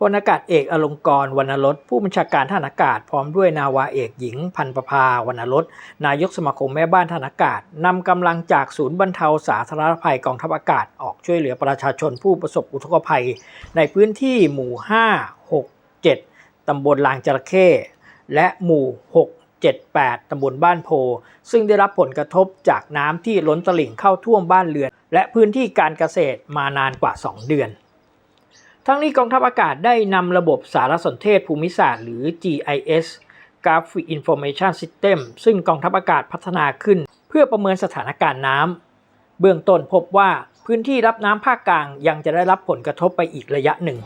พลอากาศเอกอลงกรวรรณรสผู้บัญชาการทหารอากาศพร้อมด้วยนาวาเอกหญิง พันประภาวรรณรสนายกสมาคมแม่บ้านทหารอากาศนำกำลังจากศูนย์บรรเทาสาธารณภัยกองทัพอากาศออกช่วยเหลือประชาชนผู้ประสบอุทกภัย ในพื้นที่หมู่ 5 6 7 ตำบลลางจระเข้และหมู่ 6 7 8 ตำบลบ้านโพ ซึ่งได้รับผลกระทบจากน้ำที่ล้นตลิ่งเข้าท่วมบ้านเรือน และพื้นที่การเกษตรมานานกว่า 2 เดือน ทั้งนี้กองทัพอากาศได้นำระบบสารสนเทศภูมิศาสตร์หรือ GIS Graphic Information System ซึ่งกองทัพอากาศพัฒนาขึ้น เพื่อประเมินสถานการณ์น้ำเบื้องต้นพบว่าพื้นที่รับน้ำภาคกลางยังจะได้รับผลกระทบไปอีกระยะหนึ่ง